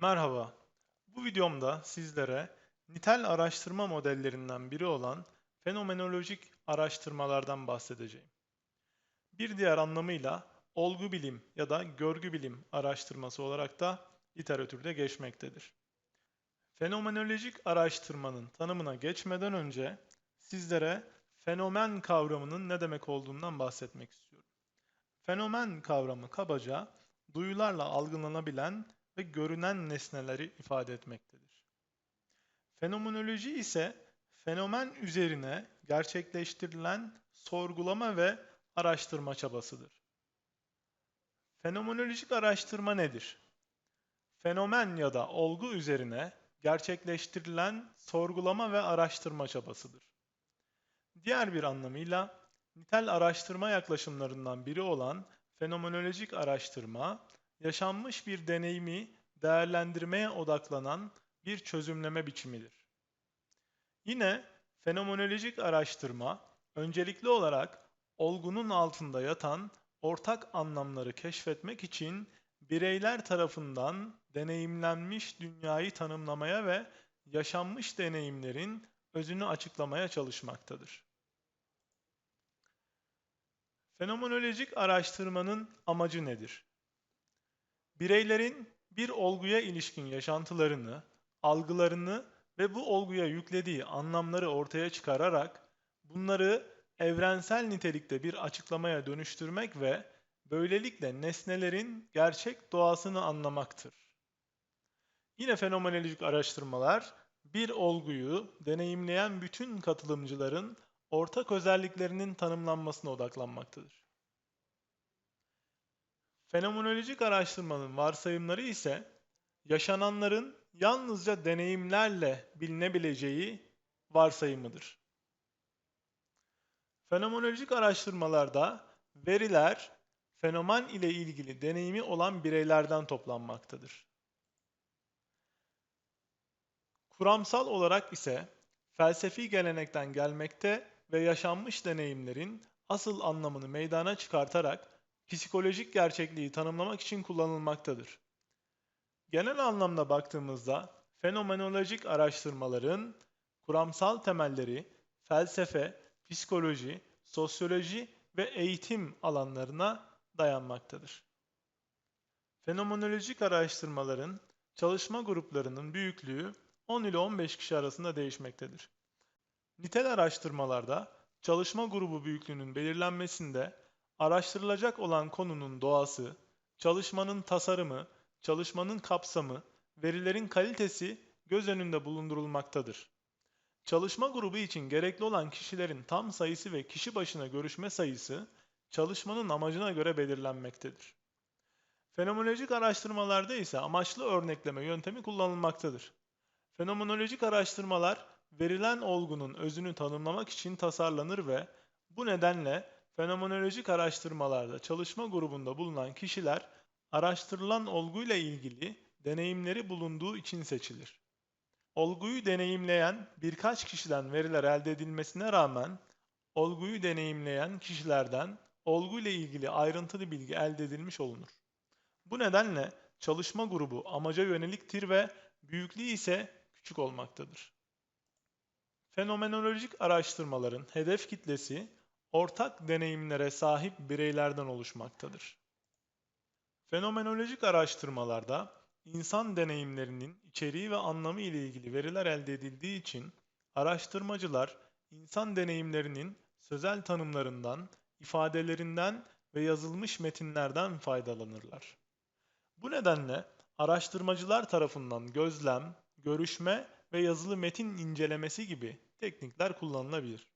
Merhaba. Bu videomda sizlere nitel araştırma modellerinden biri olan fenomenolojik araştırmalardan bahsedeceğim. Bir diğer anlamıyla olgu bilim ya da görgü bilim araştırması olarak da literatürde geçmektedir. Fenomenolojik araştırmanın tanımına geçmeden önce sizlere fenomen kavramının ne demek olduğundan bahsetmek istiyorum. Fenomen kavramı kabaca duyularla algılanabilen ve görünen nesneleri ifade etmektedir. Fenomenoloji ise fenomen üzerine gerçekleştirilen sorgulama ve araştırma çabasıdır. Fenomenolojik araştırma nedir? Fenomen ya da olgu üzerine gerçekleştirilen sorgulama ve araştırma çabasıdır. Diğer bir anlamıyla nitel araştırma yaklaşımlarından biri olan fenomenolojik araştırma, yaşanmış bir deneyimi değerlendirmeye odaklanan bir çözümleme biçimidir. Yine fenomenolojik araştırma öncelikli olarak olgunun altında yatan ortak anlamları keşfetmek için bireyler tarafından deneyimlenmiş dünyayı tanımlamaya ve yaşanmış deneyimlerin özünü açıklamaya çalışmaktadır. Fenomenolojik araştırmanın amacı nedir? Bireylerin bir olguya ilişkin yaşantılarını, algılarını ve bu olguya yüklediği anlamları ortaya çıkararak bunları evrensel nitelikte bir açıklamaya dönüştürmek ve böylelikle nesnelerin gerçek doğasını anlamaktır. Yine fenomenolojik araştırmalar bir olguyu deneyimleyen bütün katılımcıların ortak özelliklerinin tanımlanmasına odaklanmaktadır. Fenomenolojik araştırmanın varsayımları ise yaşananların yalnızca deneyimlerle bilinebileceği varsayımıdır. Fenomenolojik araştırmalarda veriler fenomen ile ilgili deneyimi olan bireylerden toplanmaktadır. Kuramsal olarak ise felsefi gelenekten gelmekte ve yaşanmış deneyimlerin asıl anlamını meydana çıkartarak psikolojik gerçekliği tanımlamak için kullanılmaktadır. Genel anlamda baktığımızda fenomenolojik araştırmaların kuramsal temelleri felsefe, psikoloji, sosyoloji ve eğitim alanlarına dayanmaktadır. Fenomenolojik araştırmaların çalışma gruplarının büyüklüğü 10 ile 15 kişi arasında değişmektedir. Nitel araştırmalarda çalışma grubu büyüklüğünün belirlenmesinde araştırılacak olan konunun doğası, çalışmanın tasarımı, çalışmanın kapsamı, verilerin kalitesi göz önünde bulundurulmaktadır. Çalışma grubu için gerekli olan kişilerin tam sayısı ve kişi başına görüşme sayısı çalışmanın amacına göre belirlenmektedir. Fenomenolojik araştırmalarda ise amaçlı örnekleme yöntemi kullanılmaktadır. Fenomenolojik araştırmalar verilen olgunun özünü tanımlamak için tasarlanır ve bu nedenle fenomenolojik araştırmalarda çalışma grubunda bulunan kişiler araştırılan olguyla ilgili deneyimleri bulunduğu için seçilir. Olguyu deneyimleyen birkaç kişiden veriler elde edilmesine rağmen olguyu deneyimleyen kişilerden olguyla ilgili ayrıntılı bilgi elde edilmiş olunur. Bu nedenle çalışma grubu amaca yöneliktir ve büyüklüğü ise küçük olmaktadır. Fenomenolojik araştırmaların hedef kitlesi ortak deneyimlere sahip bireylerden oluşmaktadır. Fenomenolojik araştırmalarda insan deneyimlerinin içeriği ve anlamı ile ilgili veriler elde edildiği için araştırmacılar insan deneyimlerinin sözel tanımlarından, ifadelerinden ve yazılmış metinlerden faydalanırlar. Bu nedenle araştırmacılar tarafından gözlem, görüşme ve yazılı metin incelemesi gibi teknikler kullanılabilir.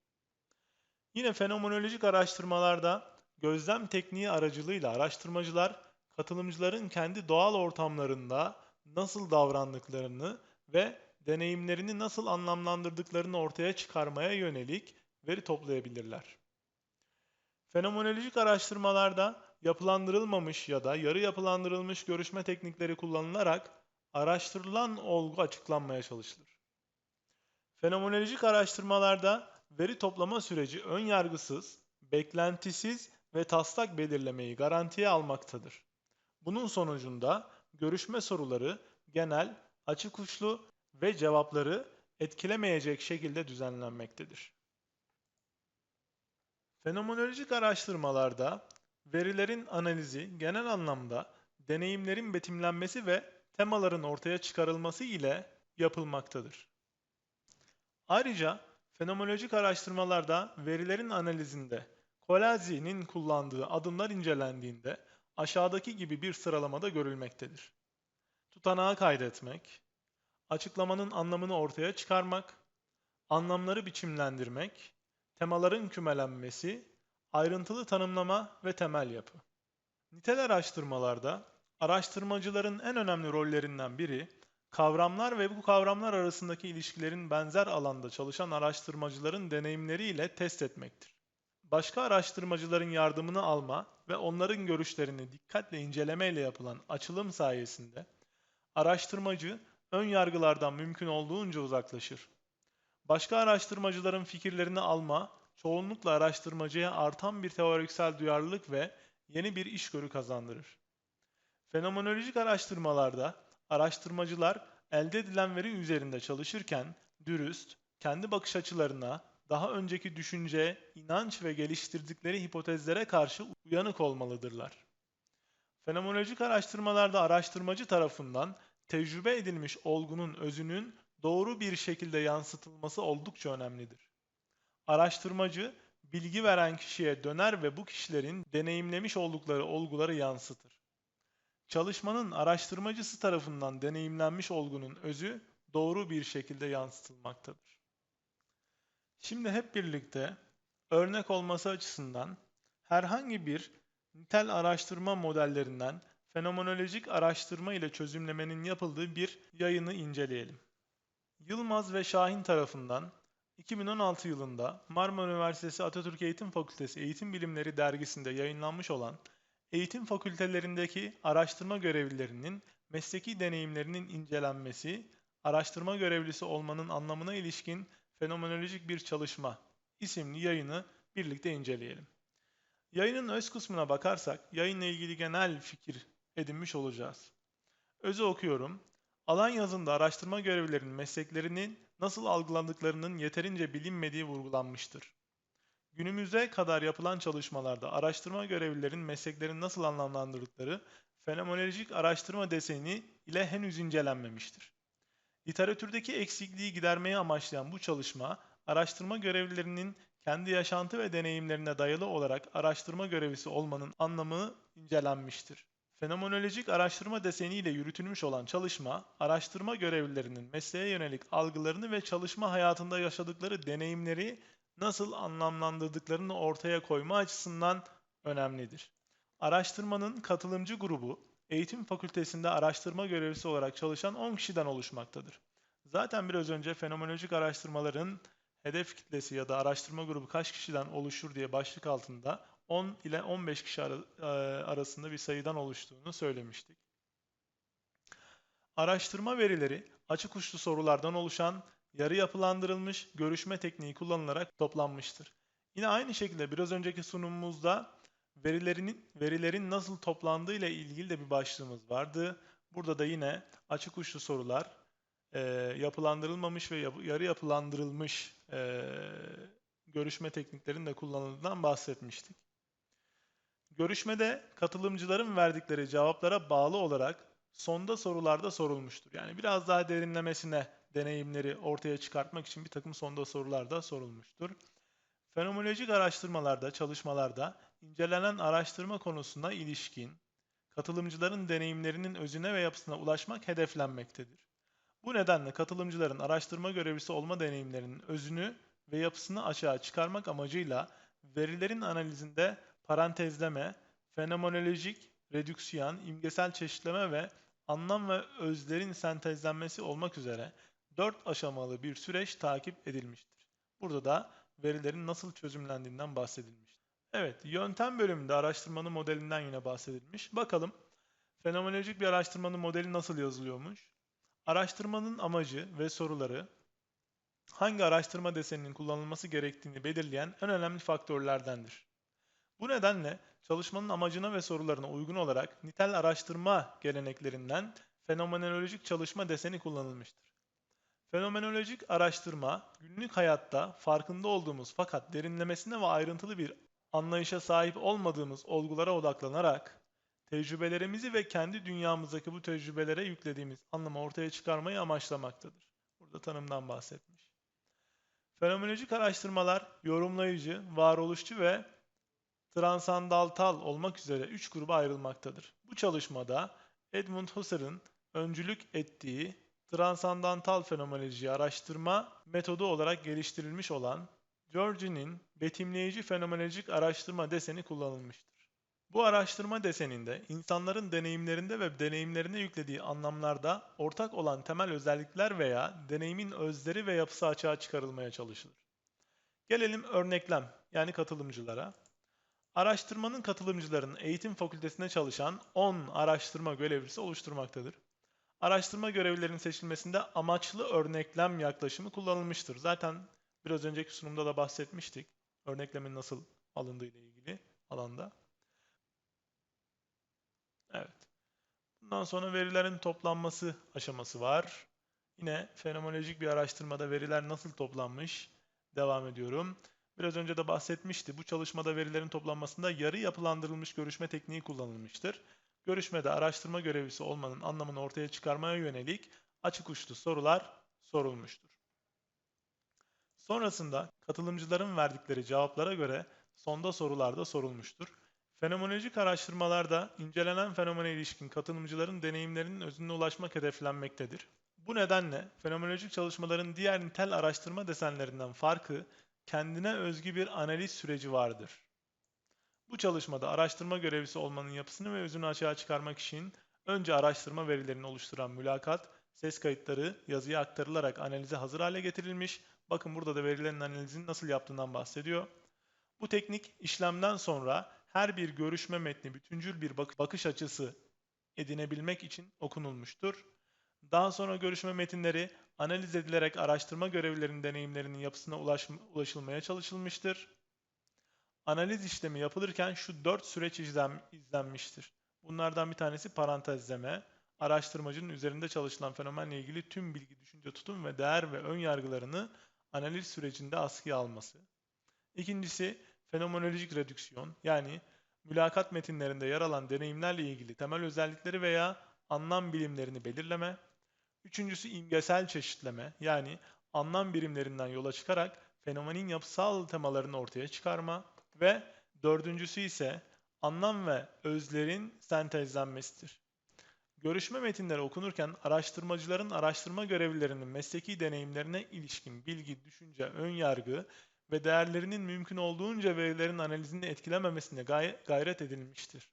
Yine fenomenolojik araştırmalarda gözlem tekniği aracılığıyla araştırmacılar katılımcıların kendi doğal ortamlarında nasıl davrandıklarını ve deneyimlerini nasıl anlamlandırdıklarını ortaya çıkarmaya yönelik veri toplayabilirler. Fenomenolojik araştırmalarda yapılandırılmamış ya da yarı yapılandırılmış görüşme teknikleri kullanılarak araştırılan olgu açıklanmaya çalışılır. Fenomenolojik araştırmalarda veri toplama süreci ön yargısız, beklentisiz ve taslak belirlemeyi garantiye almaktadır. Bunun sonucunda görüşme soruları genel, açık uçlu ve cevapları etkilemeyecek şekilde düzenlenmektedir. Fenomenolojik araştırmalarda verilerin analizi genel anlamda deneyimlerin betimlenmesi ve temaların ortaya çıkarılması ile yapılmaktadır. Ayrıca fenomenolojik araştırmalarda verilerin analizinde Colazzi'nin kullandığı adımlar incelendiğinde aşağıdaki gibi bir sıralamada görülmektedir. Tutanağı kaydetmek, açıklamanın anlamını ortaya çıkarmak, anlamları biçimlendirmek, temaların kümelenmesi, ayrıntılı tanımlama ve temel yapı. Nitel araştırmalarda araştırmacıların en önemli rollerinden biri kavramlar ve bu kavramlar arasındaki ilişkilerin benzer alanda çalışan araştırmacıların deneyimleriyle test etmektir. Başka araştırmacıların yardımını alma ve onların görüşlerini dikkatle incelemeyle yapılan açılım sayesinde araştırmacı ön yargılardan mümkün olduğunca uzaklaşır. Başka araştırmacıların fikirlerini alma, çoğunlukla araştırmacıya artan bir teoriksel duyarlılık ve yeni bir işgörü kazandırır. Fenomenolojik araştırmalarda araştırmacılar elde edilen veri üzerinde çalışırken dürüst, kendi bakış açılarına, daha önceki düşünce, inanç ve geliştirdikleri hipotezlere karşı uyanık olmalıdırlar. Fenomenolojik araştırmalarda araştırmacı tarafından tecrübe edilmiş olgunun özünün doğru bir şekilde yansıtılması oldukça önemlidir. Araştırmacı, bilgi veren kişiye döner ve bu kişilerin deneyimlemiş oldukları olguları yansıtır. Çalışmanın araştırmacısı tarafından deneyimlenmiş olgunun özü doğru bir şekilde yansıtılmaktadır. Şimdi hep birlikte örnek olması açısından herhangi bir nitel araştırma modellerinden fenomenolojik araştırma ile çözümlemenin yapıldığı bir yayını inceleyelim. Yılmaz ve Şahin tarafından 2016 yılında Marmara Üniversitesi Atatürk Eğitim Fakültesi Eğitim Bilimleri dergisinde yayınlanmış olan eğitim fakültelerindeki araştırma görevlilerinin mesleki deneyimlerinin incelenmesi, araştırma görevlisi olmanın anlamına ilişkin fenomenolojik bir çalışma isimli yayını birlikte inceleyelim. Yayının öz kısmına bakarsak yayınla ilgili genel fikir edinmiş olacağız. Özü okuyorum. Alan yazında araştırma görevlilerinin mesleklerinin nasıl algılandıklarının yeterince bilinmediği vurgulanmıştır. Günümüze kadar yapılan çalışmalarda araştırma görevlilerinin mesleklerini nasıl anlamlandırdıkları fenomenolojik araştırma deseni ile henüz incelenmemiştir. Literatürdeki eksikliği gidermeyi amaçlayan bu çalışma, araştırma görevlilerinin kendi yaşantı ve deneyimlerine dayalı olarak araştırma görevlisi olmanın anlamı incelenmiştir. Fenomenolojik araştırma deseniyle yürütülmüş olan çalışma, araştırma görevlilerinin mesleğe yönelik algılarını ve çalışma hayatında yaşadıkları deneyimleri nasıl anlamlandırdıklarını ortaya koyma açısından önemlidir. Araştırmanın katılımcı grubu, eğitim fakültesinde araştırma görevlisi olarak çalışan 10 kişiden oluşmaktadır. Zaten biraz önce fenomenolojik araştırmaların hedef kitlesi ya da araştırma grubu kaç kişiden oluşur diye başlık altında 10 ile 15 kişi e, arasında bir sayıdan oluştuğunu söylemiştik. Araştırma verileri açık uçlu sorulardan oluşan yarı yapılandırılmış görüşme tekniği kullanılarak toplanmıştır. Yine aynı şekilde biraz önceki sunumumuzda verilerin verilerin nasıl toplandığı ile ilgili de bir başlığımız vardı. Burada da yine açık uçlu sorular, e, yapılandırılmamış ve yapı, yarı yapılandırılmış e, görüşme tekniklerinin de kullanıldığından bahsetmiştik. Görüşmede katılımcıların verdikleri cevaplara bağlı olarak sonda sorularda sorulmuştur. Yani biraz daha derinlemesine deneyimleri ortaya çıkartmak için bir takım sonda sorular da sorulmuştur. Fenomenolojik araştırmalarda, çalışmalarda incelenen araştırma konusuna ilişkin katılımcıların deneyimlerinin özüne ve yapısına ulaşmak hedeflenmektedir. Bu nedenle katılımcıların araştırma görevlisi olma deneyimlerinin özünü ve yapısını açığa çıkarmak amacıyla verilerin analizinde parantezleme, fenomenolojik, redüksiyon, imgesel çeşitleme ve anlam ve özlerin sentezlenmesi olmak üzere dört aşamalı bir süreç takip edilmiştir. Burada da verilerin nasıl çözümlendiğinden bahsedilmiştir. Evet, yöntem bölümünde araştırmanın modelinden yine bahsedilmiş. Bakalım fenomenolojik bir araştırmanın modeli nasıl yazılıyormuş? Araştırmanın amacı ve soruları hangi araştırma deseninin kullanılması gerektiğini belirleyen en önemli faktörlerdendir. Bu nedenle çalışmanın amacına ve sorularına uygun olarak nitel araştırma geleneklerinden fenomenolojik çalışma deseni kullanılmıştır. Fenomenolojik araştırma, günlük hayatta farkında olduğumuz fakat derinlemesine ve ayrıntılı bir anlayışa sahip olmadığımız olgulara odaklanarak tecrübelerimizi ve kendi dünyamızdaki bu tecrübelere yüklediğimiz anlamı ortaya çıkarmayı amaçlamaktadır. Burada tanımdan bahsetmiş. Fenomenolojik araştırmalar yorumlayıcı, varoluşçu ve transandantal olmak üzere üç gruba ayrılmaktadır. Bu çalışmada Edmund Husserl'ın öncülük ettiği transandantal fenomenoloji araştırma metodu olarak geliştirilmiş olan Georgi'nin betimleyici fenomenolojik araştırma deseni kullanılmıştır. Bu araştırma deseninde insanların deneyimlerinde ve deneyimlerine yüklediği anlamlarda ortak olan temel özellikler veya deneyimin özleri ve yapısı açığa çıkarılmaya çalışılır. Gelelim örneklem yani katılımcılara. Araştırmanın katılımcıların eğitim fakültesinde çalışan 10 araştırma görevlisi oluşturmaktadır. Araştırma görevlilerinin seçilmesinde amaçlı örneklem yaklaşımı kullanılmıştır. Zaten biraz önceki sunumda da bahsetmiştik. Örneklemin nasıl alındığı ile ilgili alanda. Evet. Bundan sonra verilerin toplanması aşaması var. Yine fenomenolojik bir araştırmada veriler nasıl toplanmış? Devam ediyorum. Biraz önce de bahsetmişti. Bu çalışmada verilerin toplanmasında yarı yapılandırılmış görüşme tekniği kullanılmıştır. Görüşmede araştırma görevlisi olmanın anlamını ortaya çıkarmaya yönelik açık uçlu sorular sorulmuştur. Sonrasında katılımcıların verdikleri cevaplara göre sonda sorularda sorulmuştur. Fenomenolojik araştırmalarda incelenen fenomene ilişkin katılımcıların deneyimlerinin özüne ulaşmak hedeflenmektedir. Bu nedenle fenomenolojik çalışmaların diğer nitel araştırma desenlerinden farkı kendine özgü bir analiz süreci vardır. Bu çalışmada araştırma görevlisi olmanın yapısını ve özünü açığa çıkarmak için önce araştırma verilerini oluşturan mülakat, ses kayıtları yazıya aktarılarak analize hazır hale getirilmiş. Bakın burada da verilerin analizini nasıl yaptığından bahsediyor. Bu teknik işlemden sonra her bir görüşme metni bütüncül bir bakış açısı edinebilmek için okunulmuştur. Daha sonra görüşme metinleri analiz edilerek araştırma görevlilerinin deneyimlerinin yapısına ulaşılmaya çalışılmıştır. Analiz işlemi yapılırken şu dört süreç izlen, izlenmiştir. Bunlardan bir tanesi parantezleme, araştırmacının üzerinde çalışılan fenomenle ilgili tüm bilgi, düşünce, tutum ve değer ve ön yargılarını analiz sürecinde askıya alması. İkincisi fenomenolojik redüksiyon yani mülakat metinlerinde yer alan deneyimlerle ilgili temel özellikleri veya anlam bilimlerini belirleme. Üçüncüsü imgesel çeşitleme yani anlam birimlerinden yola çıkarak fenomenin yapısal temalarını ortaya çıkarma ve dördüncüsü ise anlam ve özlerin sentezlenmesidir. Görüşme metinleri okunurken araştırmacıların araştırma görevlilerinin mesleki deneyimlerine ilişkin bilgi, düşünce, ön yargı ve değerlerinin mümkün olduğunca verilerin analizini etkilememesine gay gayret edilmiştir.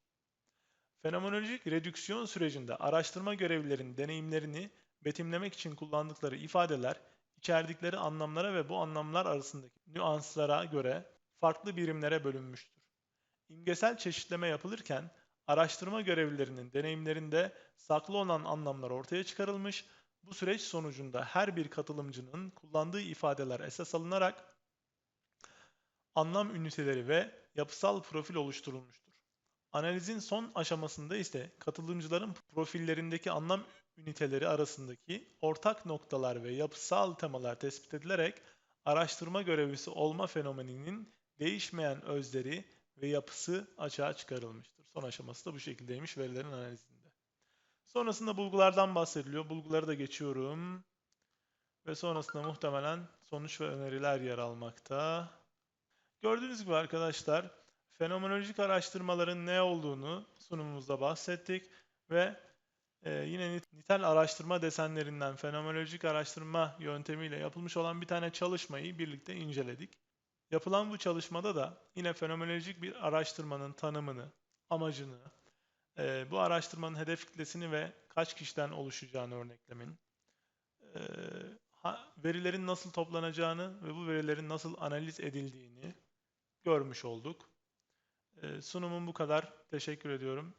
Fenomenolojik redüksiyon sürecinde araştırma görevlilerinin deneyimlerini betimlemek için kullandıkları ifadeler, içerdikleri anlamlara ve bu anlamlar arasındaki nüanslara göre farklı birimlere bölünmüştür. İmgesel çeşitleme yapılırken araştırma görevlilerinin deneyimlerinde saklı olan anlamlar ortaya çıkarılmış, bu süreç sonucunda her bir katılımcının kullandığı ifadeler esas alınarak anlam üniteleri ve yapısal profil oluşturulmuştur. Analizin son aşamasında ise katılımcıların profillerindeki anlam üniteleri arasındaki ortak noktalar ve yapısal temalar tespit edilerek araştırma görevlisi olma fenomeninin değişmeyen özleri ve yapısı açığa çıkarılmıştır. Son aşaması da bu şekildeymiş verilerin analizinde. Sonrasında bulgulardan bahsediliyor. Bulguları da geçiyorum. Ve sonrasında muhtemelen sonuç ve öneriler yer almakta. Gördüğünüz gibi arkadaşlar fenomenolojik araştırmaların ne olduğunu sunumumuzda bahsettik ve e, yine nitel araştırma desenlerinden fenomenolojik araştırma yöntemiyle yapılmış olan bir tane çalışmayı birlikte inceledik. Yapılan bu çalışmada da yine fenomenolojik bir araştırmanın tanımını, amacını, e, bu araştırmanın hedef kitlesini ve kaç kişiden oluşacağını örneklemin, e, ha, verilerin nasıl toplanacağını ve bu verilerin nasıl analiz edildiğini görmüş olduk. E, sunumum bu kadar. Teşekkür ediyorum.